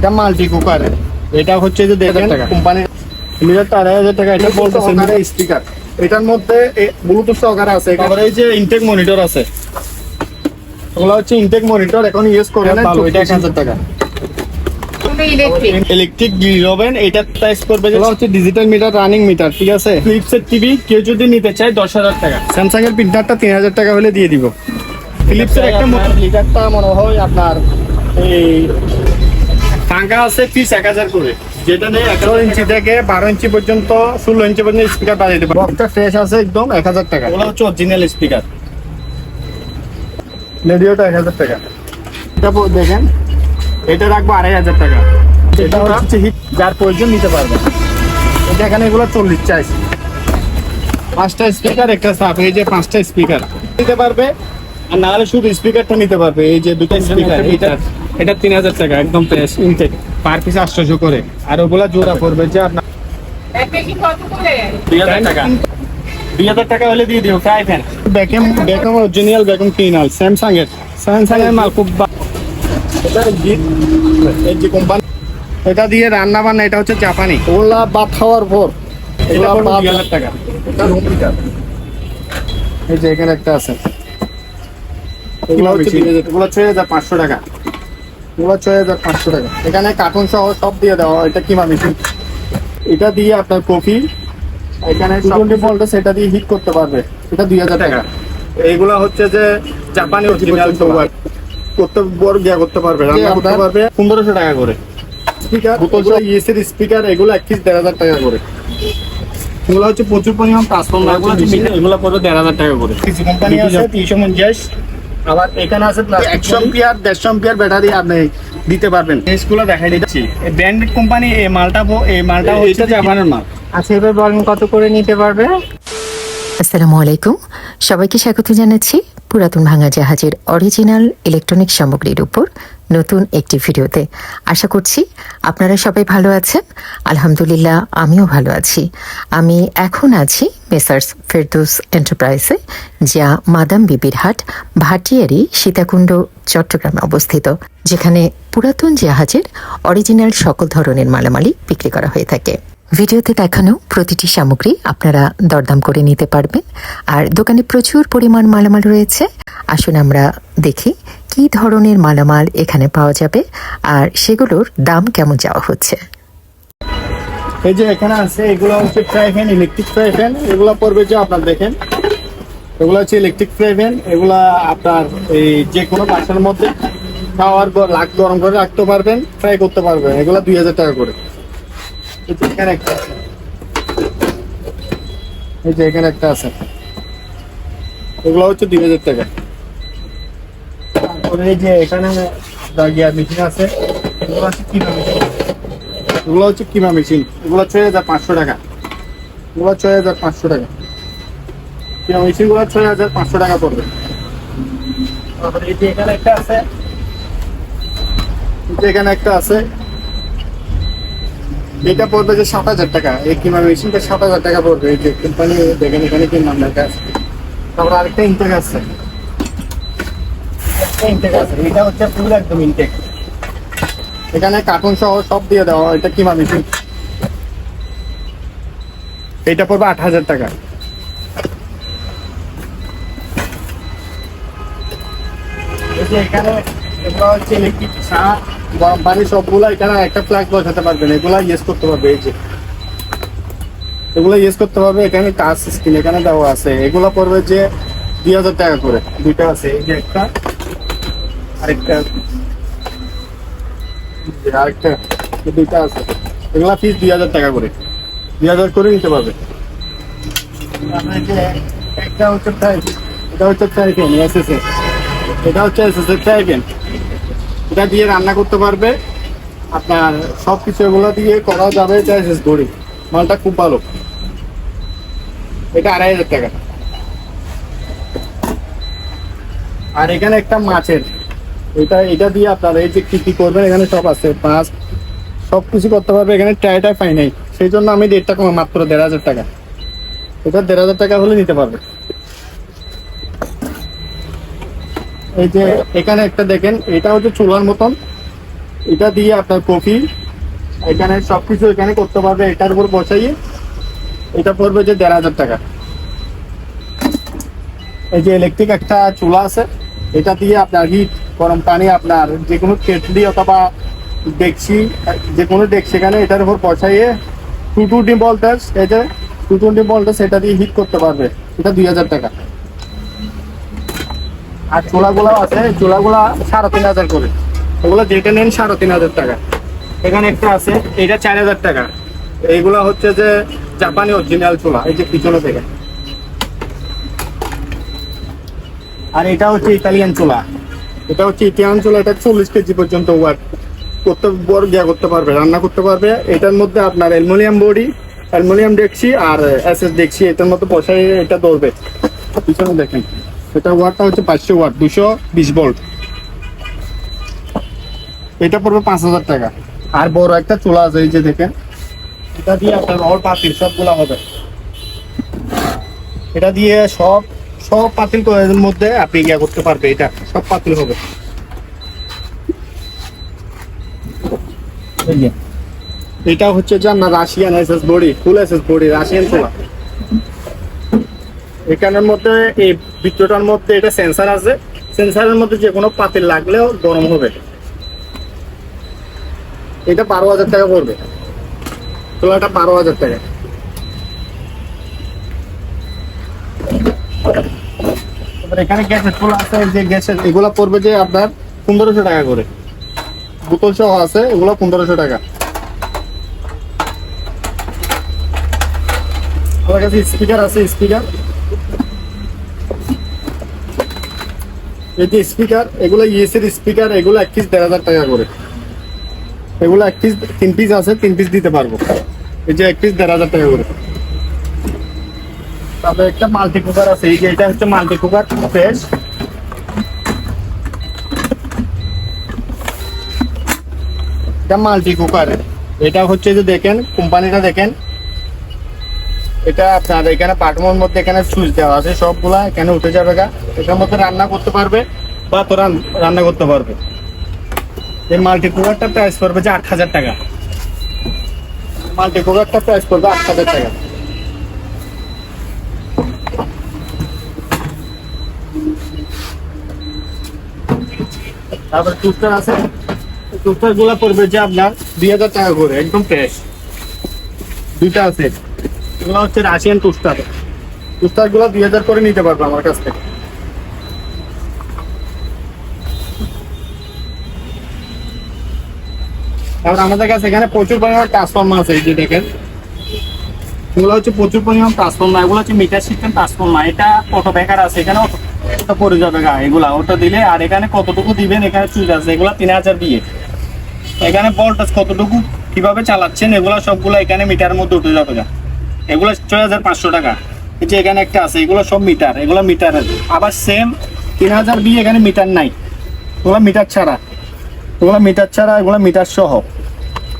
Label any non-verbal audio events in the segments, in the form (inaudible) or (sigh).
এটা multi cooker এটা হচ্ছে যে দেখেন টাকা। কোম্পানি মিটারটা আড়াই হাজার টাকা এটা বলতেছে স্পিকার এটার মধ্যে ব্লুটুথ সহকারে আছে। এখানে এই যে ইনটেক মনিটর আছে। ওগুলো হচ্ছে ইনটেক মনিটর এখন ইউজ করে না এটা এটা এক হাজার টাকা। ইলেকট্রিক ইলেকট্রিক গ্রিল ওভেন এটা প্রাইস করবে যে হচ্ছে ডিজিটাল মিটার রানিং মিটার ঠিক আছে? ফিলিপসের টিভি কেউ যদি নিতে চায় দশ হাজার টাকা। স্যামসাং এর প্রিন্টারটা তিন হাজার টাকা হলে দিয়ে দিব। ফিলিপসের একটা মোটর লিটারটা মনে হয় আপনার এই টাঙ্কা আছে পিস এক হাজার করে। যেটা নেই এগারো ইঞ্চি থেকে বারো ইঞ্চি পর্যন্ত ষোলো ইঞ্চি পর্যন্ত স্পিকার বক্সটা ফ্রেশ আছে একদম এক হাজার টাকা। ওগুলো হচ্ছে অরিজিনাল স্পিকার রেডিওটা এক হাজার টাকা। এটা দেখেন এটা রাখব আড়াই হাজার টাকা। এটা হচ্ছে হিট যার প্রয়োজন নিতে পারবে। এটা এখানে এগুলো চল্লিশ পাঁচটা স্পিকার একটা সাপ এই যে পাঁচটা স্পিকার নিতে পারবে আর না হলে শুধু স্পিকারটা নিতে পারবে। এই যে দুটো স্পিকার এটা তিন হাজার টাকা একদম ফ্রেশ ইনটেক পার পিস আটশোশো করে। আর ওগুলা জোড়া পড়বে যে আপনার দুই হাজার টাকা। দুই হাজার টাকা হলে দিয়ে দিও ফ্রাই ফ্যান ব্যাকএম ব্যাকএম অরিজিনাল ব্যাকএম কিনাল স্যামসাং এর স্যামসাং এর মাল খুব এই যে কোম্পানি এটা দিয়ে রান্না বান্না এটা হচ্ছে জাপানি। ওগুলা ভাত খাওয়ার পর। এটা পড়বে ভাত 2000 টাকা। এই যে এখানে একটা আছে। এগুলো হচ্ছে এগুলো ছয় হাজার পাঁচশো টাকা। এগুলো ছয় হাজার পাঁচশো টাকা। এখানে কার্টুন সহ সব দিয়ে দেওয়া হয়। এটা কিমা মেশিন এটা দিয়ে আপনার কফি এখানে টোয়েন্টি ভোল্টে সেটা দিয়ে হিট করতে পারবে। এটা দুই হাজার টাকা। এইগুলা হচ্ছে যে জাপানি অরিজিনাল করতে বড় গিয়া করতে পারবে রান্না করতে পারবে। পনেরোশো টাকা করে। স্পিকার বোতল ইএসির স্পিকার এগুলো এক পিস দেড় হাজার টাকা করে। এগুলো হচ্ছে প্রচুর পরিমাণ ট্রান্সফর্মার এগুলো পড়বে দেড় হাজার টাকা করে। কিছু কোম্পানি আছে তিনশো পঞ্চাশ আবার এখানে আছে একশো এম্পিয়ার দেড়শো এম্পিয়ার ব্যাটারি আপনি দিতে পারবেন। এসগুলো দেখাই দিচ্ছি। ব্র্যান্ডেড কোম্পানি এই মালটা এই মালটা হচ্ছে জাপানের মাল। আচ্ছা এবার বলেন কত করে নিতে পারবে? আসসালামু আলাইকুম। সবাইকে স্বাগত জানাচ্ছি। পুরাতন ভাঙা জাহাজের অরিজিনাল ইলেকট্রনিক সামগ্রীর উপর নতুন একটি ভিডিওতে আশা করছি আপনারা সবাই ভালো আছেন। আলহামদুলিল্লাহ, আমিও ভালো আছি। আমি এখন আছি মেসার্স ফেরদৌস এন্টারপ্রাইজে যা মাদাম বিবির হাট, ভাটিয়ারি, সীতাকুণ্ড, চট্টগ্রামে অবস্থিত, যেখানে পুরাতন জাহাজের অরিজিনাল সকল ধরনের মালামালি বিক্রি করা হয়ে থাকে। ভিডিওতে দেখানো প্রতিটি সামগ্রী আপনারা দরদাম করে নিতে পারবেন। আর দোকানে প্রচুর পরিমাণ মালামাল রয়েছে। আসুন আমরা দেখি কি ধরনের মালামাল এখানে পাওয়া যাবে আর সেগুলোর দাম কেমন যাওয়া হচ্ছে। এই যে এখানে আছে, এগুলো হচ্ছে fry pan electric fry pan এগুলো পড়বে যে আপনার দেখেন। এগুলো হচ্ছে ইলেকট্রিক ফ্রাই ফ্যান এগুলা আপনার এই যে কোনো বাসার মধ্যে খাওয়ার পর লাখ গরম করে রাখতে পারবেন ফ্রাই করতে পারবেন। এগুলো দুই হাজার টাকা করে। এখানে একটা এখানে একটা আছে। এগুলো হচ্ছে দুই হাজার টাকা। মেশিন আছে, এগুলো হচ্ছে হচ্ছে কিমা মেশিন। এগুলো ছয় হাজার পাঁচশো টাকা। এগুলো ছয় হাজার পাঁচশো টাকা। কিমা মেশিনগুলো ছয় হাজার পাঁচশো টাকা পড়বে। তারপরে এখানে একটা আছে। এখানে একটা আছে। এটা পড়বে যে সাত হাজার টাকা। এই কিমা মেশিনটা সাত হাজার টাকা পড়বে। এই যে কোম্পানি দেখেন, এখানে কি নাম আছে? তারপর আরেকটা ইনটেক আছে। এটা হচ্ছে পুরো একদম ইনটেক এখানে কার্টুন সহ সব দিয়ে দেওয়া এটা কিমা মেশিন এটা পড়বে আট হাজার টাকা। এখানে এগুলো হচ্ছে ইলেকট্রিক চা গরম পানি সবগুলো এখানে একটা ফ্ল্যাগ বসাতে পারবেন এগুলা ইউজ করতে পারবে এই যে। এগুলো ইউজ করতে পারবে এখানে টাচ স্ক্রিন এখানে দেওয়া আছে। এগুলো পড়বে যে দুই হাজার টাকা করে। দুইটা আছে, এই যে একটা, আরেকটা। আরেকটা দুইটা আছে। এগুলা ফিস দুই হাজার টাকা করে। দুই হাজার করে নিতে পারবে। একটা হচ্ছে এটা হচ্ছে ফ্রাই প্যান এসএসএ এটা হচ্ছে এসএসএ ফ্রাই প্যান এটা দিয়ে রান্না করতে পারবে। আপনার সব কিছু এগুলো দিয়ে করা যাবে, এটা এসএস ঘড়ি। মালটা খুব ভালো। এটা আড়াই হাজার টাকা। আর এখানে একটা মাছের, এটা এটা দিয়ে আপনারা এই যে কি কি করবেন, এখানে সব আছে। মাছ সব কিছু করতে পারবে। এখানে ট্রাইটা পাই নাই। সেই জন্য আমি দেড় টাকা মাত্র দেড় হাজার টাকা। এটা দেড় হাজার টাকা হলে নিতে পারবে। এই যে এখানে একটা দেখেন, এটা হচ্ছে চুলার মতন এটা দিয়ে আপনার কফি। এখানে সবকিছু এখানে করতে পারবে, এটার উপর বসাইয়ে। এটা পড়বে যে দেড় হাজার টাকা। এই যে ইলেকট্রিক একটা চুলা আছে, এটা দিয়ে আপনার হিট গরম পানি, আপনার যে কোনো কেটলি অথবা ডেকচি, যে কোনো ডেক সেখানে এটার উপর বসাইয়ে টু টু টোয়েন্টি ভোল্টেজ এই যে টু টোয়েন্টি ভোল্টেজ এটা দিয়ে হিট করতে পারবে। এটা দুই হাজার টাকা। আর চুলাগুলো আছে, চুলাগুলা সাড়ে তিন হাজার করে। ওগুলো যেটা নেন সাড়ে তিন হাজার টাকা। এখানে একটা আছে এটা চার হাজার টাকা। এইগুলা হচ্ছে যে জাপানি অরিজিনাল চোলা, এই যে পিছনে থেকে। আর এটা হচ্ছে ইতালিয়ান চোলা। এটা হচ্ছে ইতালিয়ান চুলা, এটা চল্লিশ কেজি পর্যন্ত ওয়াট। করতে, বড় গিয়া করতে পারবে, রান্না করতে পারবে। এটার মধ্যে আপনার অ্যালুমিনিয়াম বডি, অ্যালুমিনিয়াম ডেকছি আর এসএস ডেকছি এটার মধ্যে বসাই এটা ধরবে। পিছনে দেখেন। এটা ওয়াটটা হচ্ছে ওয়াট, দুশো বিশ ভোল্ট এটা পড়বে পাঁচ হাজার টাকা। আর বড় একটা আছে, এই যে দেখেন। এটা দিয়ে আপনার অল পাতিল সবগুলা হবে। এটা দিয়ে সব সব পাতিল মধ্যে আপনি ইয়া করতে পারবে, এটা সব পাতিল হবে। এটা হচ্ছে যে আপনার Russian SS body, full SS body, Russian চুলা। এখানের মধ্যে এই ভিতরটার মধ্যে এটা সেন্সার আছে। সেন্সারের মধ্যে যে কোনো পাতিল লাগলেও গরম হবে। এটা বারো হাজার টাকা পড়বে। চুলাটা বারো হাজার টাকা। এখানে গ্যাসের চুলা আছে যে গ্যাসের এগুলা পড়বে যে আপনার পনেরোশো টাকা করে। বোতল সহ আছে এগুলো পনেরোশো টাকা। আমার কাছে স্পিকার আছে স্পিকার এই যে স্পিকার এগুলো ইএস এর স্পিকার এগুলো এক পিস দেড় হাজার টাকা করে। এগুলো এক পিস তিন পিস আছে, তিন পিস দিতে পারব। এই যে এক পিস দেড় হাজার টাকা করে। তারপরে একটা মাল্টি কুকার আছে, এই যে এটা হচ্ছে মাল্টি কুকার ফ্রেশ। এটা মাল্টি কুকার এটা হচ্ছে যে দেখেন, কোম্পানিটা দেখেন এটা আপনার এখানে পাটমোর মধ্যে এখানে সুইচ দেওয়া আছে, সবগুলা এখানে উঠে যাবে গা। এটার মধ্যে রান্না করতে পারবে বা তো রান- রান্না করতে পারবে। এই মাল্টি কুকারটা প্রাইস পড়বে যে আট হাজার টাকা। মাল্টি কুকারটা প্রাইস পড়বে আট হাজার টাকা। তারপর টুস্টার আছে। টুস্টারগুলা পড়বে যে আপনার দুই হাজার টাকা করে, একদম ফ্রেশ দুইটা আছে। এগুলো হচ্ছে রাশিয়ান টুস্টার টুস্টারগুলো দুই হাজার করে নিতে পারবে আমার কাছ থেকে। তারপর আমাদের কাছে এখানে প্রচুর পরিমাণ ট্রান্সফর্মার আছে, এই যে দেখেন। এগুলো হচ্ছে প্রচুর পরিমাণ ট্রান্সফর্মার এগুলো হচ্ছে মিটার সিস্টেম ট্রান্সফর্মার এটা অটো ব্যাকার আছে এখানে অটো পড়ে যাবে গা, এগুলা। ওটা দিলে আর এখানে কতটুকু দিবেন, এখানে চুজ আছে, এগুলা তিন হাজার দিয়ে। এখানে ভোল্টেজ কতটুকু, কীভাবে চালাচ্ছেন, এগুলা সবগুলো এখানে মিটারের মধ্যে উঠে যাবে গা। এগুলো ছয় হাজার পাঁচশো টাকা। এই যে এখানে একটা আছে, এগুলো সব মিটার, এগুলো মিটারের। আবার সেম তিন হাজার বি এখানে মিটার নাই। এগুলো মিটার ছাড়া। এগুলো মিটার ছাড়া, এগুলো মিটার সহ।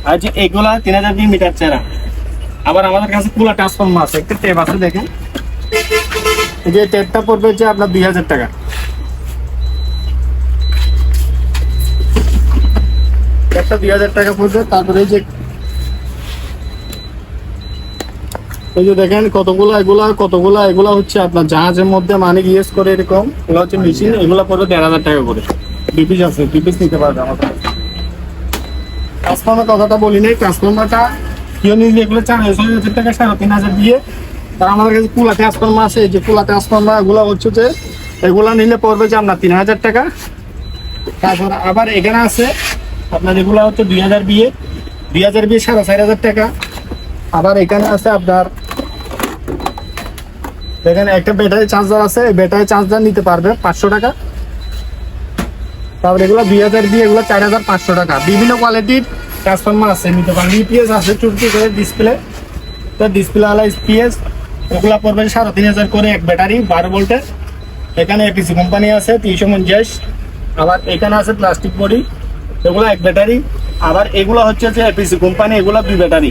আর যে এগুলা তিন হাজার বি মিটার ছাড়া। আবার আমাদের কাছে পুরো ট্রান্সফর্মার আছে, একটা টেপ আছে দেখেন। এই যে টেপটা পড়বে যে আপনার দুই হাজার টাকা। একটা দুই হাজার টাকা পড়বে, তারপরে যে এই যে দেখেন কতগুলো এগুলা, কতগুলা এগুলা হচ্ছে আপনার জাহাজের মধ্যে মানে ইউজ করে এরকম। এগুলো হচ্ছে মেশিন এগুলো পড়বে দেড় হাজার টাকা করে। দুই পিস আছে, দুই পিস নিতে পারবে আমাদের। ট্রান্সফর্মার কথাটা বলি নাই ট্রান্সফর্মারটা কেউ নিলে এগুলো চার হাজার হাজার টাকা সাড়ে তিন হাজার দিয়ে তার আমাদের কাছে পুলা ট্রান্সফর্মার আছে যে পুলা ট্রান্সফর্মার এগুলো হচ্ছে যে, এগুলা নিলে পড়বে যে আপনার তিন হাজার টাকা। তারপর আবার এখানে আছে, আপনার এগুলো হচ্ছে দুই হাজার বিয়ে, দুই হাজার বিয়ে সাড়ে চার হাজার টাকা। আবার এখানে আছে আপনার এখানে একটা ব্যাটারি চার্জার আছে ব্যাটারি চার্জার নিতে পারবে পাঁচশো টাকা। তারপরে এগুলো দুই হাজার দিয়ে এগুলো চার হাজার পাঁচশো টাকা। বিভিন্ন কোয়ালিটির ট্রান্সফর্মার আছে, নিতে পারেন ইপিএস আছে চুক্তি করে ডিসপ্লে তো ডিসপ্লে আলা ইপিএস ওগুলো পড়বে সাড়ে তিন হাজার করে এক ব্যাটারি বারো ভোল্টের এখানে এপিসি কোম্পানি আছে, তিনশো পঞ্চাশ। আবার এখানে আছে প্লাস্টিক বডি এগুলো এক ব্যাটারি আবার এগুলো হচ্ছে যে এপিসি কোম্পানি এগুলো দুই ব্যাটারি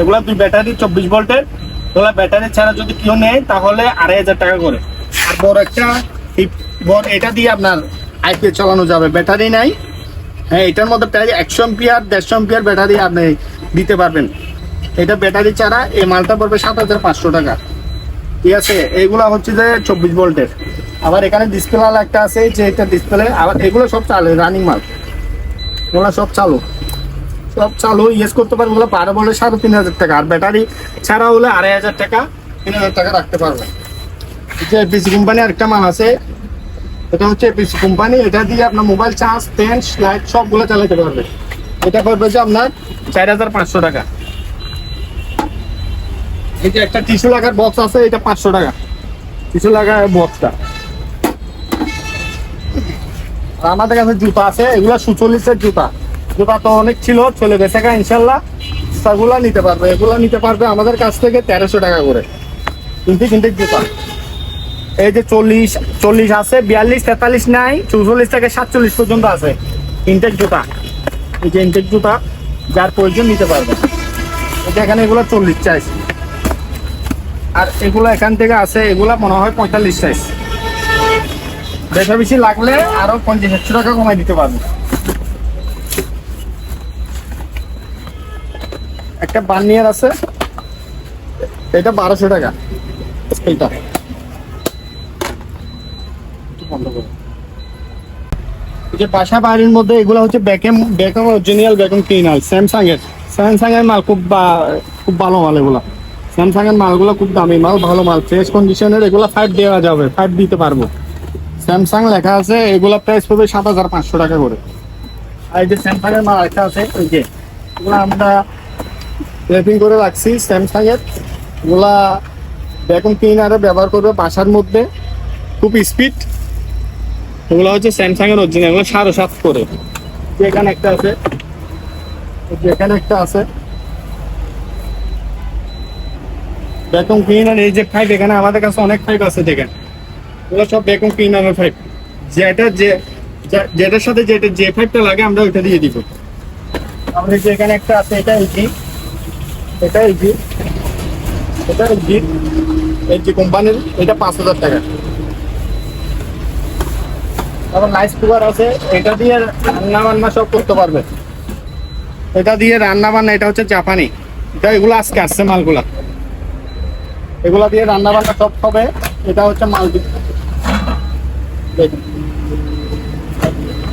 এগুলো দুই ব্যাটারি চব্বিশ ভোল্টের এগুলো ব্যাটারি ছাড়া যদি কেউ নেয়, তাহলে আড়াই হাজার টাকা করে। আর বড় একটা বড় এটা দিয়ে আপনার আইপিএস চালানো যাবে। ব্যাটারি নাই। হ্যাঁ এটার মধ্যে প্রায় একশো এম্পিয়ার দেড়শো এম্পিয়ার ব্যাটারি আপনি দিতে পারবেন। এটা ব্যাটারি ছাড়া এই মালটা পড়বে সাত হাজার পাঁচশো টাকা। ঠিক আছে? এইগুলো হচ্ছে যে চব্বিশ ভোল্টের। আবার এখানে ডিসপ্লে একটা আছে, যে এটা ডিসপ্লে আবার এগুলো সব চালু রানিং মাল। এগুলো সব চালু। সব চালু ইউজ করতে পারবে ওগুলো বারো বলে সাড়ে তিন হাজার টাকা। আর ব্যাটারি ছাড়া হলে আড়াই হাজার টাকা, তিন হাজার টাকা রাখতে পারবে। যে এপিসি কোম্পানি আরেকটা মাল আছে, এটা হচ্ছে এপিসি কোম্পানি এটা দিয়ে আপনার মোবাইল চার্জ ফ্যান লাইট সবগুলো চালাতে পারবে। এটা পড়বে যে আপনার চার হাজার পাঁচশো টাকা। এই যে একটা টিস্যু লাগার বক্স আছে, এটা পাঁচশো টাকা। টিস্যু লাগার বক্সটা আমাদের কাছে জুতা আছে, এগুলো সুচল্লিশের জুতা। জুতা তো অনেক ছিল, চলে গেছে গা ইনশাল্লাহ। সেগুলো নিতে পারবে, এগুলো নিতে পারবে আমাদের কাছ থেকে তেরোশো টাকা করে। তিনটে তিনটে জুতা। এই যে চল্লিশ চল্লিশ আছে, বিয়াল্লিশ, তেতাল্লিশ নাই, চৌচল্লিশ থেকে সাতচল্লিশ পর্যন্ত আছে। ইনটেক জুতা। এই যে ইনটেক জুতা, যার প্রয়োজন নিতে পারবে। যে এখানে এগুলো চল্লিশ চাইজ আর এগুলো এখান থেকে আছে, এগুলো মনে হয় পঁয়তাল্লিশ সাইজ বেশি বেশি লাগলে আরও পঞ্চাশ, একশো টাকা কমাই দিতে পারব। একটা বার্নিয়ার আছে। এটা বারোশো টাকা। স্কেলটা একটু বন্ধ করো। এই যে বাসা বাড়ির মধ্যে এগুলো হচ্ছে মাল খুব খুব ভালো মাল মালগুলো খুব দামি মাল, ভালো মাল। কন্ডিশনের ফাইভ দেওয়া যাবে ফাইভ দিতে পারব। স্যামসাং লেখা আছে পড়বে সাত হাজার পাঁচশো টাকা করে। আর এই যে মাল আছে আমরা রেপিং করে রাখছি স্যামসাং এর এগুলা ভ্যাকুম ক্লিনারে ব্যবহার করবে বাসার মধ্যে। খুব স্পিড এগুলো হচ্ছে স্যামসাং এর অরিজিনাল এগুলো সাড়ে সাত করে। এখানে একটা আছে এই এখানে একটা আছে। ভ্যাকুম ক্লিনার এই যে ফাইভ এখানে আমাদের কাছে অনেক ফাইভ আছে, দেখেন। এগুলো সব ভ্যাকুম ক্লিনারের ফাইভ যেটা যে যেটার সাথে যেটা যে ফাইভটা লাগে, আমরা ওইটা দিয়ে দিব। আমাদের যে এখানে একটা আছে, এটা এলজি এটা এলজি এটা এলজি এলজি কোম্পানির, এটা পাঁচ হাজার টাকা। তারপর রাইস কুকার আছে। এটা দিয়ে রান্না বান্না সব করতে পারবে। এটা দিয়ে রান্না বান্না, এটা হচ্ছে জাপানি। এটা এগুলো আজকে আসছে মালগুলা। এগুলা দিয়ে রান্না বান্না সব হবে। এটা হচ্ছে মাল।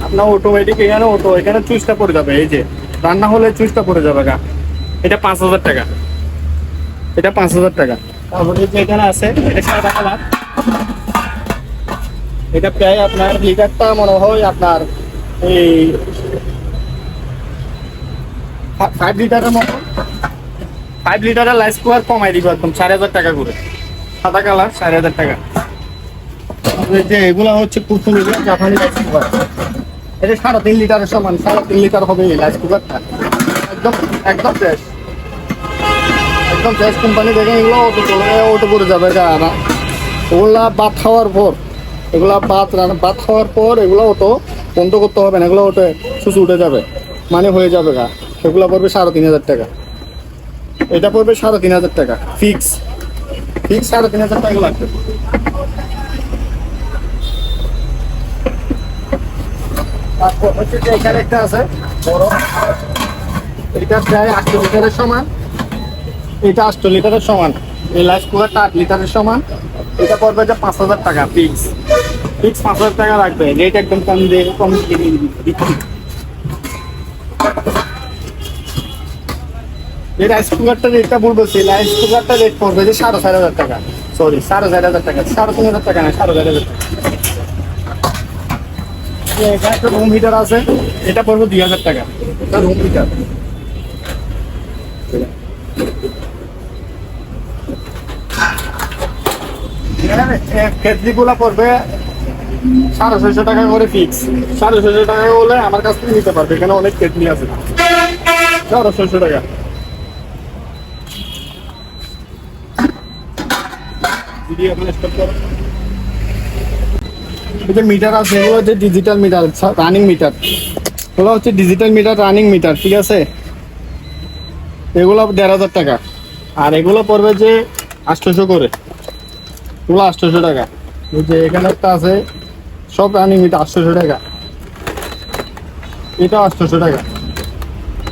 আপনার অটোমেটিক এখানে অটো এখানে চুইসটা পড়ে যাবে। এই যে, রান্না হলে চুইসটা পড়ে যাবে গা। এটা পাঁচ হাজার টাকা। এটা পাঁচ হাজার টাকা। আছে, এটা কালার এটা আপনার লিটারটা মনে হয় আপনার এই ফাইভ লিটারের ফাইভ লিটারের লাইস কুয়ার কমাই দিব একদম হাজার টাকা করে। সাদা কালার চার হাজার টাকা। যে হচ্ছে জাপানি কুকার এটা সাড়ে তিন লিটারের সমান, সাড়ে তিন লিটার হবে রাইস কুকারটা একদম একদম ফ্রেশ একদম ফ্রেশ কোম্পানি দেখে এগুলো অটো চলে অটো করে যাবে এটা না। ওগুলা ভাত খাওয়ার পর, এগুলা ভাত রান্না ভাত খাওয়ার পর এগুলো অটো বন্ধ করতে হবে না, এগুলো অটো সুসু উঠে যাবে মানে হয়ে যাবে গা। সেগুলো পড়বে সাড়ে তিন হাজার টাকা। এটা পড়বে সাড়ে তিন হাজার টাকা ফিক্স ফিক্স সাড়ে তিন হাজার টাকা লাগবে। তারপর হচ্ছে যে এখানে একটা আছে, বড়। এটা প্রায় আটশো লিটারের সমান। এটা আটশো লিটারের সমান। এই লাইফ কুকারটা আট লিটারের সমান। এটা পড়বে যে পাঁচ হাজার টাকা ফিক্স ফিক্স পাঁচ হাজার টাকা রাখবে রেট একদম কম দিয়ে, কম এই রাইস কুকারটা রেটটা বলব সেই রাইস কুকারটা রেট পড়বে যে সাড়ে চার হাজার টাকা। সরি সাড়ে চার হাজার টাকা। সাড়ে তিন হাজার টাকা না, সাড়ে চার হাজার টাকা। এখানে একটা রুম হিটার আছে। এটা পড়বে দুই হাজার টাকা। এটা রুম হিটার পড়বে সাড়ে করে সাড়ে হলে আমার কাছ থেকে নিতে পারবে, এখানে অনেক আছে। টাকা। মিটার আছে, এগুলো হচ্ছে ডিজিটাল মিটার রানিং মিটার এগুলো হচ্ছে ডিজিটাল মিটার রানিং মিটার ঠিক আছে? এগুলো দেড় হাজার টাকা। আর এগুলো পড়বে যে আটশোশো করে। এগুলো আটশোশো টাকা। এই যে এখানে একটা আছে, সব রানিং মিটার আটশোশো টাকা। এটা আটশোশো টাকা।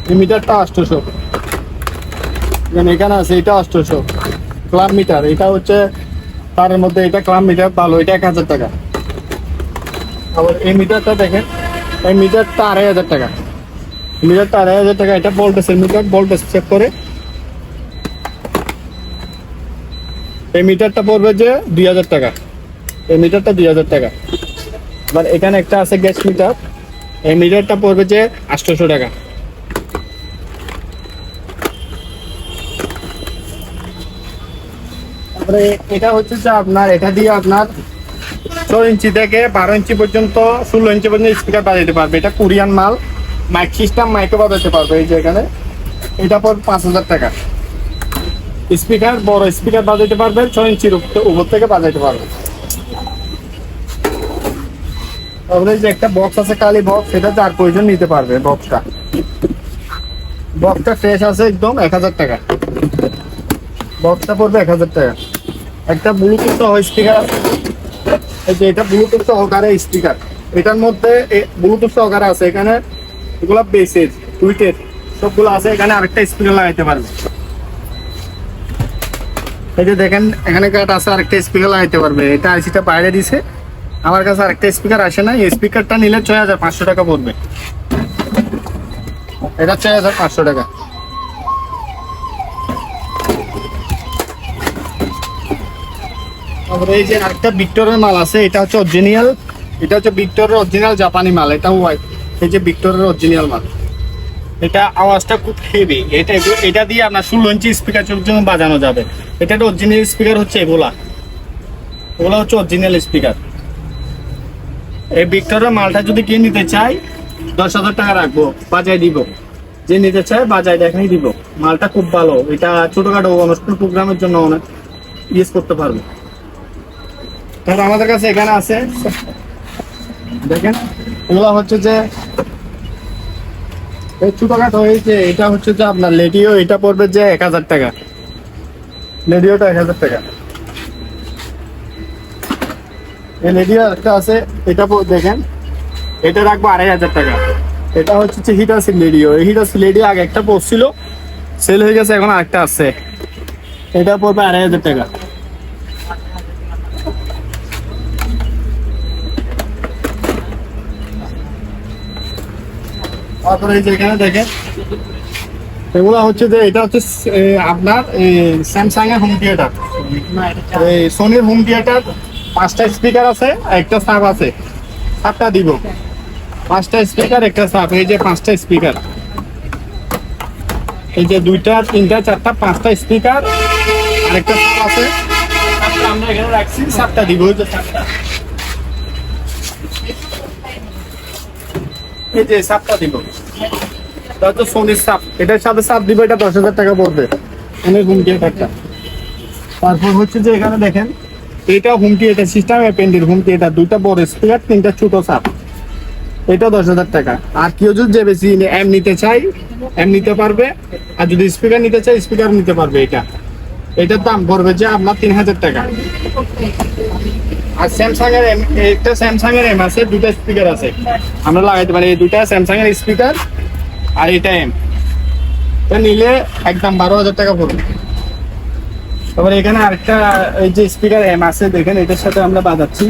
এই মিটারটা আটশোশো। এখানে আছে এটা আটশোশো। ক্লাব মিটার এটা হচ্ছে তারের মধ্যে এটা ক্লাব মিটার ভালো এটা এক হাজার টাকা। আবার এই মিটারটা দেখেন, এই মিটারটা আড়াই হাজার টাকা। মিটারটা আড়াই হাজার টাকা, এটা ভোল্টেজের মিটার ভোল্টেজ চেক করে এই মিটারটা পড়বে যে দুই হাজার টাকা। এই মিটারটা দুই হাজার টাকা। আবার এখানে একটা আছে গ্যাস মিটার। এই মিটারটা পড়বে যে আটশোশো টাকা। এটা হচ্ছে যে আপনার, এটা দিয়ে আপনার ছয় ইঞ্চি থেকে বারো ইঞ্চি পর্যন্ত, ষোলো ইঞ্চি পর্যন্ত স্পিকার বাজাতে পারবে। এটা কোরিয়ান মাল। মাইক সিস্টেম মাইকে বাজাতে পারবে এই যে এখানে। এটা পর পাঁচ হাজার টাকা। স্পিকার, বড় স্পিকার বাজাতে পারবে ছয় ইঞ্চির উপর থেকে বাজাতে পারবে তারপরে এই যে একটা বক্স আছে, কালি বক্স সেটা প্রয়োজন নিতে পারবে বক্সটা বক্সটা ফ্রেশ আছে একদম এক হাজার টাকা। বক্সটা পড়বে এক হাজার টাকা। একটা ব্লুটুথ সহ স্পিকার আছে। এটা ব্লুটুথ সহকারে স্পিকার এটার মধ্যে ব্লুটুথ সহকারে আছে এখানে, এগুলা বেসের টুইটের সবগুলো আছে, এখানে আরেকটা স্পিকার লাগাইতে পারবে। এই যে দেখেন, এখানে কাট আছে, আরেকটা স্পিকার লাগাইতে পারবে। এটা আইসিটা বাইরে দিছে। আমার কাছে আরেকটা স্পিকার আসে না এই স্পিকারটা নিলে ছয় হাজার পাঁচশো টাকা পড়বে। এটা ছয় হাজার পাঁচশো টাকা। তারপরে এই যে আরেকটা ভিক্টরের মাল আছে, এটা হচ্ছে অরিজিনাল এটা হচ্ছে ভিক্টরের অরিজিনাল জাপানি মাল, এটা হোয়াইট এই যে ভিক্টরের অরিজিনাল মাল। এটা আওয়াজটা খুব হেভি এটা এটা দিয়ে আপনার ষোলো ইঞ্চি স্পিকার জন্য বাজানো যাবে। এটা একটা অরিজিনাল স্পিকার হচ্ছে এগুলা ওগুলা হচ্ছে অরিজিনাল স্পিকার এই ভিক্টরের মালটা যদি কে নিতে চাই দশ হাজার টাকা রাখব, বাজায় দিব। যে নিতে চায়, বাজায় দেখাই দিব। মালটা খুব ভালো। এটা ছোটখাটো অনুষ্ঠান প্রোগ্রামের জন্য অনেক ইউজ করতে পারব। তাহলে আমাদের কাছে এখানে আছে। দেখেন এগুলো হচ্ছে যে ছোটখাটো হয়েছে, এটা হচ্ছে যে আপনার লেডিও, এটা পড়বে যে এক হাজার টাকা। লেডিওটা এক হাজার টাকা। এই লেডিও একটা আছে, এটা দেখেন, এটা রাখব আড়াই হাজার টাকা। এটা হচ্ছে যে হিটাস লেডিও। এই হিটাস লেডিও আগে একটা পড়ছিল, সেল হয়ে গেছে, এখন আরেকটা আছে। এটা পড়বে আড়াই হাজার টাকা। তারপরে এই এখানে দেখেন, এগুলো হচ্ছে যে, এটা হচ্ছে আপনার স্যামসাং এর হোম থিয়েটার এই সোনির হোম থিয়েটার পাঁচটা স্পিকার আছে, একটা সাব আছে। সাবটা দিব। পাঁচটা স্পিকার একটা সাব এই যে পাঁচটা স্পিকার এই যে দুইটা, তিনটা, চারটা, পাঁচটা স্পিকার আর একটা সাব আছে আমরা এখানে রাখছি সাবটা দিব। এই যে সাবটা দিব। তারপর সোনির সাপ। এটার সাথে সাপ দিবে, এটা দশ হাজার টাকা পড়বে। অনেক হুমকি একটা। তারপর হচ্ছে যে এখানে দেখেন, এটা হুমকি, এটা সিস্টেম অ্যাপেন্ডের হুমকি, এটা দুইটা বড় স্পিকার তিনটা ছোট সাপ। এটা দশ হাজার টাকা। আর কেউ যদি যে বেশি এম নিতে চাই এম নিতে পারবে। আর যদি স্পিকার নিতে চাই স্পিকার নিতে পারবে এটা। এটার দাম পড়বে যে আপনার তিন হাজার টাকা। আর স্যামসাং এর একটা স্যামসাং এর এম আছে দুটা স্পিকার আছে। আমরা লাগাইতে পারি এই দুটা স্যামসাং এর স্পিকার আর এটা এম এটা নিলে একদম বারো হাজার টাকা পড়বে। তারপরে এখানে আরেকটা, এই যে স্পিকার এম আছে, দেখেন, এটার সাথে আমরা বাজাচ্ছি।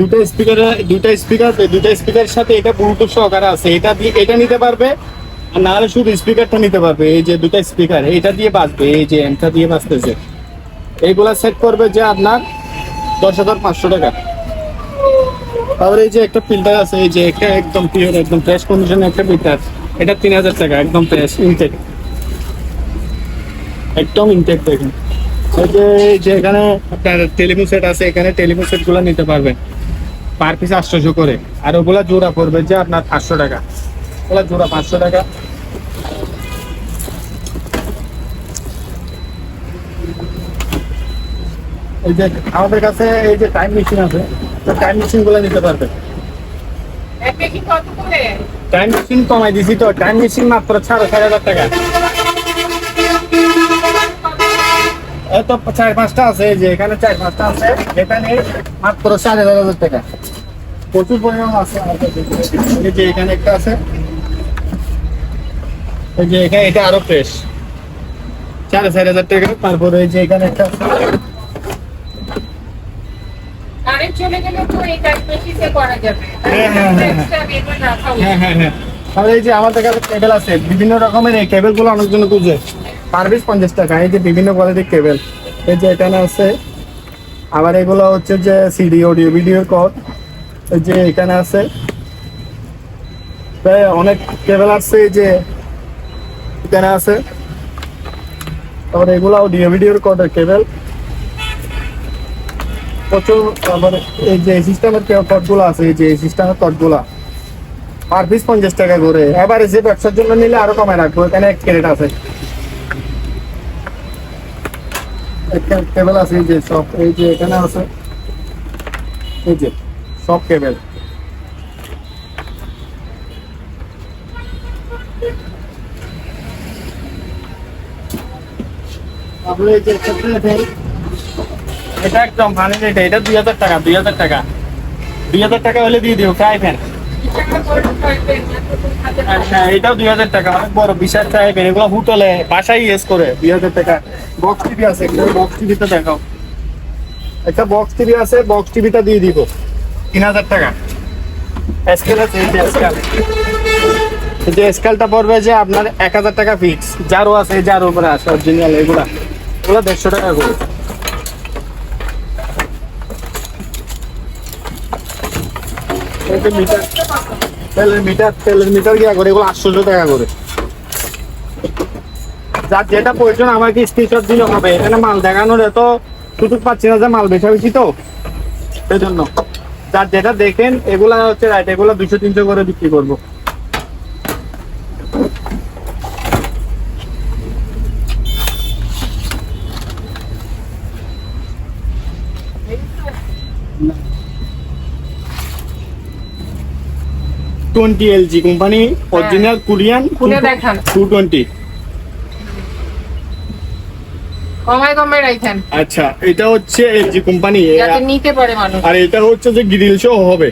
দুটো স্পিকার দুটো স্পিকার দুটো স্পিকারের সাথে এটা ব্লুটুথ সহকারে আছে। এটা দিয়ে এটা নিতে পারবে, আর না হলে শুধু স্পিকারটা নিতে পারবে। এই যে দুটো স্পিকার এটা দিয়ে বাজবে, এই যে এমটা দিয়ে বাজতেছে। এইগুলা সেট করবে যে আপনার দশ হাজার পাঁচশো টাকা। তারপরে এই যে একটা ফিল্টার আছে, এই যে একটা একদম পিওর একদম ফ্রেশ কন্ডিশন একটা ফিল্টার এটা তিন হাজার টাকা, একদম ফ্রেশ ইনটেক একদম ইনটেক দেখেন। যে এখানে আপনার টেলিমু সেট আছে এখানে টেলিমু সেটগুলো নিতে পারবেন। পার পিস আটশোশো করে। আর ওগুলা জোড়া পড়বে যে আপনার পাঁচশো টাকা। ওগুলা জোড়া পাঁচশো টাকা। এই যে আমাদের কাছে এই যে টাইম মেশিন আছে টাইম মেশিনগুলো নিতে পারবেন। করে? টাইম মেশিন কমাই দিছি তো। টাইম মেশিন মাত্র সাড়ে চার হাজার টাকা। এই তো চার পাঁচটা আছে যে এখানে চার পাঁচটা আছে এখানে মাত্র সাড়ে চার হাজার টাকা। প্রচুর পরিমাণ আছে এই যে এখানে একটা আছে। এই যে এখানে এটা আরও ফ্রেশ সাড়ে চার হাজার টাকা। তারপরে এই যে এখানে একটা আছে। এই হ্যাঁ, হ্যাঁ, হ্যাঁ, তাহলে এই যে আমাদের কাছে কেবল আছে বিভিন্ন রকমের এই কেবলগুলো অনেক জন্য খুঁজে। পার পিস পঞ্চাশ টাকা। এই যে বিভিন্ন কোয়ালিটির কেবল এই যে এখানে আছে, আবার এগুলো হচ্ছে যে সিডি অডিও ভিডিও কড এই যে এখানে আছে অনেক কেবল আছে এই যে এখানে আছে। তারপরে এগুলো অডিও ভিডিওর কডের কেবল প্রচুর তারপরে এই যে সিস্টেমের কডগুলো আছে, এই যে সিস্টেমের কডগুলো পার পিস পঞ্চাশ টাকা করে। এবার যে ব্যবসার জন্য নিলে আরও কমায় রাখব। এখানে এক ক্যারেট আছে। কেবল আছে, এই যে সব এই যে এখানে আছে। এই যে সব কেবল তারপরে এই যে ক্ষেত্রে এটা একদম ভালো রেট এটা দুই হাজার টাকা, দুই হাজার টাকা। দুই হাজার টাকা হলে দিয়ে দিও ফ্রাই প্যান আচ্ছা এটাও দুই হাজার টাকা। অনেক বড় বিশাল টাইপের এগুলো হোটেলে বাসায় ইউজ করে দুই হাজার টাকা। বক্স টিভি আছে একটা বক্স টিভিতে দেখাও। একটা বক্স টিভি আছে বক্স টিভিটা দিয়ে দিব। তিন হাজার টাকা। স্কেল আছে এই যে স্কেল এই যে স্কেলটা পড়বে যে আপনার এক হাজার টাকা ফিক্স জারও আছে জারো উপরে আছে অরিজিনাল এগুলা। এগুলো দেড়শো টাকা করে। মিটার তেলের মিটার তেলের মিটার কি করে, এগুলো আটশোশো টাকা করে। যার যেটা প্রয়োজন আমাকে স্ক্রিনশট দিলে হবে। এখানে মাল দেখানোর এত সুযোগ পাচ্ছি না যে মাল বেশা বেশি তো। সেই জন্য যার যেটা দেখেন, এগুলা হচ্ছে রাইট এগুলো দুশো তিনশো করে বিক্রি করব। Twenty LG company original Korean খুলে দেখান। টু টোয়েন্টি কমায় কমায় রাখেন আচ্ছা এটা হচ্ছে এলজি কোম্পানি যাতে নিতে পারে মানুষ। আর এটা হচ্ছে যে গ্রিল শো হবে।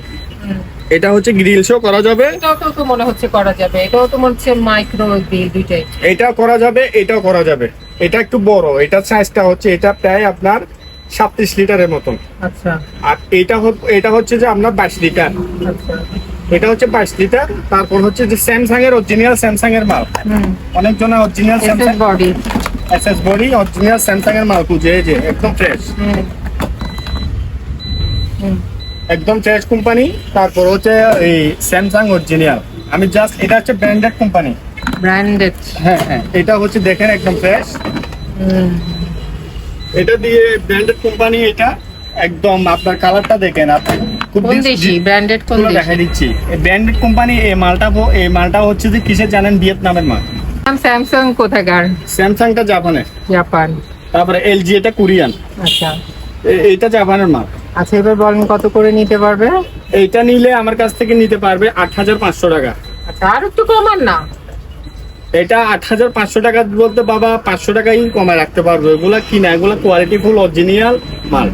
এটা হচ্ছে গ্রিল শো করা যাবে। এটাও তো মনে হচ্ছে করা যাবে। এটাও তো মনে হচ্ছে মাইক্রো দিয়ে দুইটাই। এটা করা যাবে এটাও করা যাবে। এটা একটু বড় এটার সাইজটা হচ্ছে এটা প্রায় আপনার সাতত্রিশ লিটারের মতন। আচ্ছা। আর এটা এটা হচ্ছে যে আপনার বাইশ লিটার। আচ্ছা। এটা হচ্ছে বাইশ লিটার তারপর হচ্ছে যে স্যামসাং এর অরিজিনাল স্যামসাং এর মাল। হুম। অনেক জনের original Samsung body SS body original Samsung এর মাল খুঁজে এই যে একদম ফ্রেশ একদম ফ্রেশ কোম্পানি তারপর হচ্ছে এই স্যামসাং অরিজিনাল আমি জাস্ট এটা হচ্ছে ব্র্যান্ডেড কোম্পানি ব্র্যান্ডেড হ্যাঁ হ্যাঁ এটা হচ্ছে দেখেন একদম ফ্রেশ এটা দিয়ে ব্র্যান্ডেড কোম্পানি এটা। একদম আপনার কালারটা দেখেন আপনি। কোন দেশি? ব্র্যান্ডেড কোন দেশি? দেখাই দিচ্ছি। ব্র্যান্ডেড কোম্পানি এই মালটা এই মালটা হচ্ছে যে কিসের জানেন? ভিয়েতনামের মাল। স্যামসাং কোথাকার? স্যামসাংটা জাপানের জাপান। তারপরে এলজি এটা কোরিয়ান। আচ্ছা। এইটা জাপানের মাল। আচ্ছা এবার বলেন কত করে নিতে পারবে? এইটা নিলে আমার কাছ থেকে নিতে পারবে আট হাজার পাঁচশো টাকা। আচ্ছা আর একটু কমান না। এটা আট হাজার পাঁচশো টাকা বলতে বাবা পাঁচশো টাকাই কমায় রাখতে পারব। এগুলা কি না এগুলো কোয়ালিটি ফুল অরিজিনাল মাল।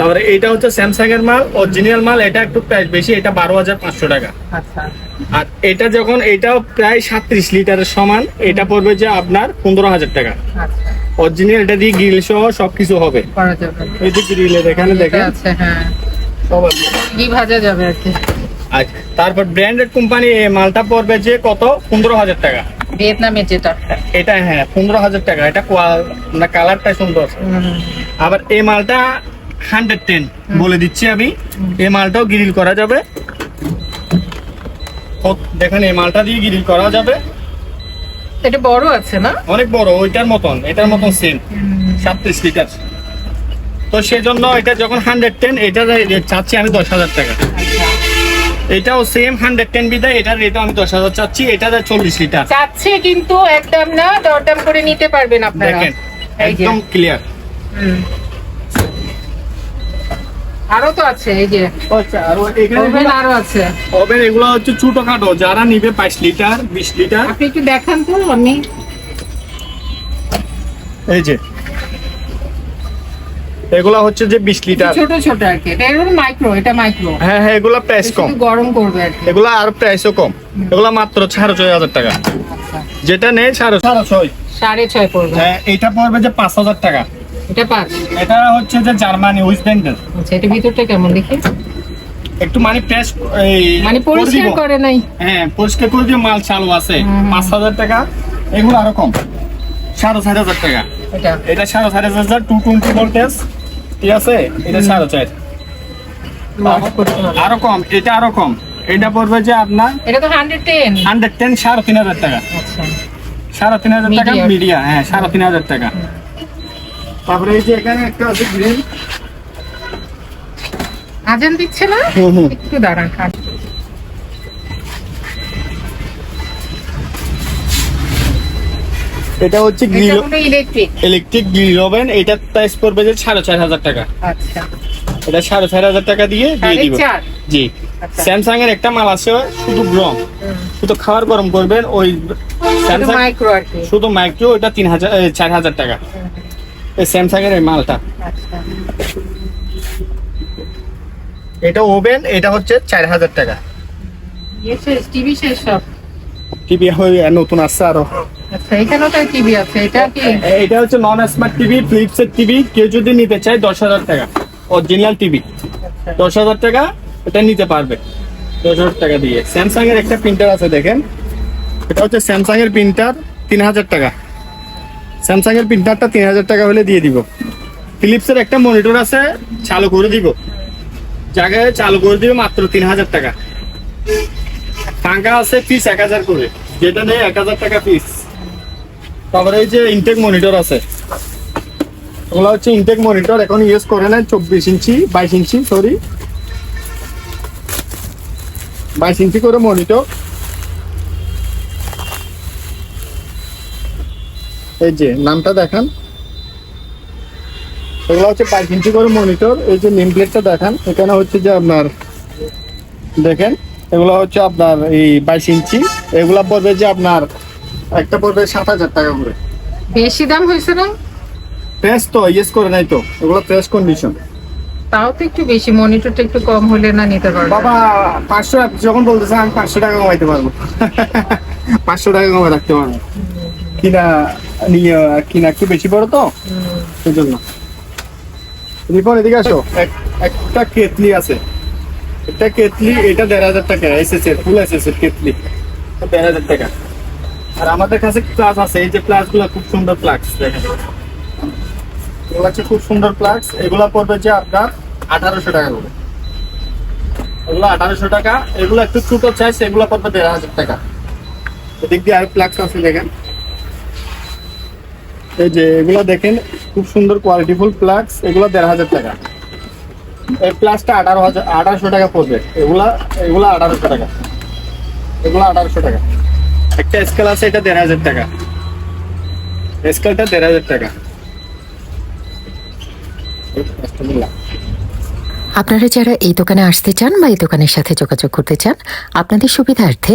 তারপরে এটা হচ্ছে স্যামসাং এর মাল অরিজিনাল মাল এটা একটু প্রাইস বেশি এটা বারো হাজার পাঁচশো টাকা। আচ্ছা। আর এটা যখন এটাও প্রায় সাতত্রিশ লিটারের সমান এটা পড়বে যে আপনার পনেরো হাজার টাকা। আচ্ছা। অরিজিনাল এটা দিয়ে গ্রিল সহ সবকিছু হবে। এই যে গ্রিলের এখানে দেখেন। আচ্ছা হ্যাঁ। সব ভাজা যাবে আর কি। আচ্ছা তারপর ব্র্যান্ডেড কোম্পানি এই মালটা পড়বে যে কত? পনেরো হাজার টাকা। ভিয়েতনামে যেটা এটা হ্যাঁ পনেরো হাজার টাকা। এটা কোয়া- মানে কালারটা সুন্দর আবার এই মালটা হান্ড্রেড টেন বলে দিচ্ছি আমি। এই মালটাও গ্রিল করা যাবে। দেখেন এই মালটা দিয়ে গ্রিল করা যাবে। এটা বড় আছে না? অনেক বড় ওইটার মতন এটার মতন সেম সাতত্রিশ লিটার তো সেজন্য এটা যখন হান্ড্রেড টেন এটা চাচ্ছি আমি দশ হাজার টাকা। এটাও সেম হান্ড্রেড টেন বিদায় এটার রেটও আমি দশ হাজার চাচ্ছি এটা চল্লিশ লিটার চাচ্ছে কিন্তু একদম না দরদাম করে নিতে পারবেন আপনারা। দেখেন একদম ক্লিয়ার। আরও তো আছে এই যে আচ্ছা ওভেন আরও আছে। ওভেন এগুলো হচ্ছে ছোটখাটো যারা নিবে বাইশ লিটার বিশ লিটার। আপনি একটু দেখান তো আমি। এই যে। এগুলা হচ্ছে যে বিশ লিটার। ছোট ছোট আর কি। এটা মাইক্রো এটা মাইক্রো হ্যাঁ হ্যাঁ এগুলা প্রাইস কম। গরম করবে আর কি। এগুলা আর প্রাইসও কম। এগুলা মাত্র সাড়ে ছয় হাজার টাকা। আচ্ছা। যেটা নেই সাড়ে সাড়ে ছয়। সাড়ে ছয় পড়বে। হ্যাঁ এটা পড়বে যে পাঁচ হাজার টাকা। এটা পাঁচ এটা হচ্ছে যে জার্মানি ওয়েস্টবেন্ডের আচ্ছা এটা ভিতরটা কেমন দেখি? একটু মানে প্রেস মানে পরিষ্কার করে নাই। হ্যাঁ পরিষ্কার করে দিয়ে মাল চালু আছে। পাঁচ হাজার টাকা এগুলো আরও কম। সাড়ে চার হাজার টাকা। এটা? এটা সাড়ে চার হাজার টু টোয়েন্টি ভোল্টেজ ঠিক আছে? এটা সাড়ে চার। আরও কম এটা আরও কম। এটা পড়বে যে আপনার এটা তো হান্ড্রেড টেন হান্ড্রেড টেন সাড়ে তিন হাজার টাকা। আচ্ছা। সাড়ে তিন হাজার টাকা মিডিয়া হ্যাঁ সাড়ে তিন হাজার টাকা। তারপরে এই যে এখানে একটা আছে গ্রিন আজান দিচ্ছে না? একটু দাঁড়ান খান। এটা হচ্ছে এটা grill electric electric grill oven এটার প্রাইস পড়বে যে সাড়ে চার হাজার টাকা। আচ্ছা। এটা সাড়ে চার হাজার টাকা দিয়ে দিয়ে দিব। জি। আচ্ছা। স্যামসাং এর একটা মাল আছে শুধু গরম। শুধু খাবার গরম করবেন ওই স্যামসাং শুধু মাইক্রো ওটা তিন হাজার চার হাজার টাকা। এই স্যামসাং এর মালটা। আচ্ছা। এটা ওভেন এটা হচ্ছে চার হাজার টাকা। ইয়ে টিভি শেষ সব। টিভি নতুন আসছে আরও। আচ্ছা এটা কি? এ- এটা হচ্ছে নন স্মার্ট টিভি ফ্লিপস এর টিভি। কেউ যদি নিতে চায় দশ হাজার টাকা অরিজিনাল টিভি। আচ্ছা। দশ হাজার টাকা এটা নিতে পারবে। দশ হাজার টাকা দিয়ে। স্যামসাং এর একটা প্রিন্টার আছে দেখেন। এটা হচ্ছে স্যামসাং এর প্রিন্টার তিন হাজার টাকা। স্যামসাং এর প্রিন্টারটা তিন হাজার টাকা হলে দিয়ে দিব। ফিলিপস এর একটা মনিটর আছে, চালু করে দিব। জায়গায় চালু করে দিবে মাত্র তিন হাজার টাকা। টাকা আছে পিস এক হাজার করে। যেটা নেই এক হাজার টাকা পিস তারপরে এই যে ইনটেক মনিটর আছে। ওগুলো হচ্ছে ইনটেক মনিটর এখন ইউজ করে না চব্বিশ ইঞ্চি, বাইশ ইঞ্চি সরি বাইশ ইঞ্চি করে মনিটর এই যে নামটা দেখান। এগুলো হচ্ছে বাইশ ইঞ্চি করে মনিটর। এই যে নেম প্লেটটা দেখান এখানে হচ্ছে যে আপনার দেখেন এগুলো হচ্ছে আপনার এই বাইশ ইঞ্চি। এগুলা পড়বে যে আপনার একটা পড়বে সাত হাজার টাকা করে। বেশি দাম হয়েছে না? প্রেস তো ইয়েস করে নাই তো। এগুলো প্রেস কন্ডিশন তাও তো একটু বেশি মনিটরটা একটু কম হলে না নিতে পারব। বাবা পাঁচশো যখন বলতেছেন আমি পাঁচশো টাকা কমাইতে পারব। (laughs) পাঁচশো টাকা কমাই রাখতে পারব। কিনা নিয়ে কিনা একটু বেশি পড়ো তো? সেই জন্য রিপন এদিকে আসো। একটা কেতলি আছে। একটা কেতলি এটা দেড় হাজার টাকা এসএস এর ফুল এসএস এর কেতলি। দেড় হাজার টাকা। আর আমাদের কাছে প্লাস আছে এই যে প্লাসগুলো খুব সুন্দর প্লাস দেখেন। এগুলো হচ্ছে খুব সুন্দর প্লাস এগুলা পড়বে যে আপনার আঠারোশো টাকা করে এগুলো আঠারোশো টাকা এগুলো একটু ছোট চাইজ এগুলো পড়বে দেড় হাজার টাকা। এদিক দিয়ে আর প্লাক্স আছে দেখেন। এই যে এগুলো দেখেন, খুব সুন্দর কোয়ালিটিফুল প্লাক্স এগুলো দেড় হাজার টাকা। এই প্লাসটা আঠারো হাজার, আঠারোশো টাকা পড়বে। এগুলা, এগুলো আঠারোশো টাকা। এগুলো আঠারোশো টাকা। একটা স্কেল আছে, এটা দেড় হাজার টাকা। স্কেলটা দেড় হাজার টাকা। আপনারা যারা এই দোকানে আসতে চান বা এই দোকানের সাথে যোগাযোগ করতে চান, আপনাদের সুবিধার্থে